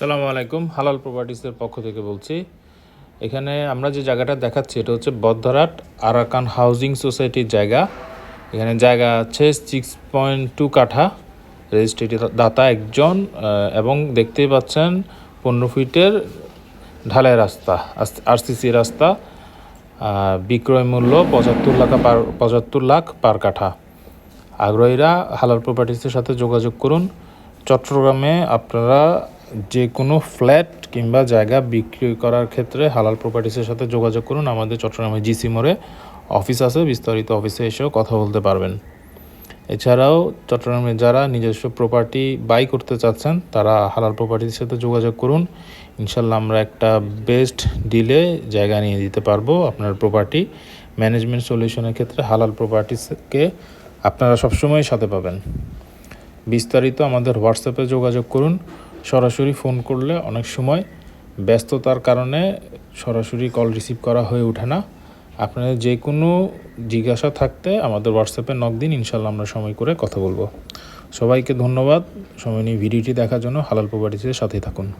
সালামু আলাইকুম, হালাল প্রপার্টিসের পক্ষ থেকে বলছি। এখানে আমরা যে জায়গাটা দেখাচ্ছি, এটা হচ্ছে বদ্ধরাট আরাকান হাউজিং সোসাইটির জায়গা। এখানে জায়গা আছে সিক্স পয়েন্ট টু কাঠা রেজিস্ট্রেটি দাতা একজন এবং দেখতেই পাচ্ছেন পনেরো ফিটের ঢালাই রাস্তা আরসিসি রাস্তা বিক্রয় মূল্য পঁচাত্তর লাখ পার, পঁচাত্তর লাখ পার কাঠা। আগ্রহীরা হালাল প্রপার্টিসের সাথে যোগাযোগ করুন। চট্টগ্রামে আপনারা যে কোনো ফ্ল্যাট কিংবা জায়গা বিক্রি করার ক্ষেত্রে হালাল প্রপার্টিসের সাথে যোগাযোগ করুন। আমাদের চট্টগ্রামে জিসি মোড়ে অফিস আছে, বিস্তারিত অফিসে এসেও কথা বলতে পারবেন। এছাড়াও চট্টগ্রামে যারা নিজস্ব প্রপার্টি বাই করতে চাচ্ছেন, তারা হালাল প্রপার্টির সাথে যোগাযোগ করুন। ইনশাল্লাহ আমরা একটা বেস্ট ডিলে জায়গা নিয়ে দিতে পারব আপনার প্রপার্টি ম্যানেজমেন্ট সলিউশনের ক্ষেত্রে হালাল প্রপার্টিসকে আপনারা সবসময় সাথে পাবেন। বিস্তারিত আমাদের হোয়াটসঅ্যাপে যোগাযোগ করুন। সরাসরি ফোন করলে অনেক সময় ব্যস্ততার কারণে সরাসরি কল রিসিভ করা হয়ে ওঠে না। আপনাদের যে কোনো জিজ্ঞাসা থাকতে আমাদের হোয়াটসঅ্যাপে নক দিন, ইনশাল্লাহ আমরা সময় করে কথা বলব। সবাইকে ধন্যবাদ। সময় নিয়ে ভিডিওটি দেখার জন্য হালাল প্রপার্টিসের সাথে থাকুন।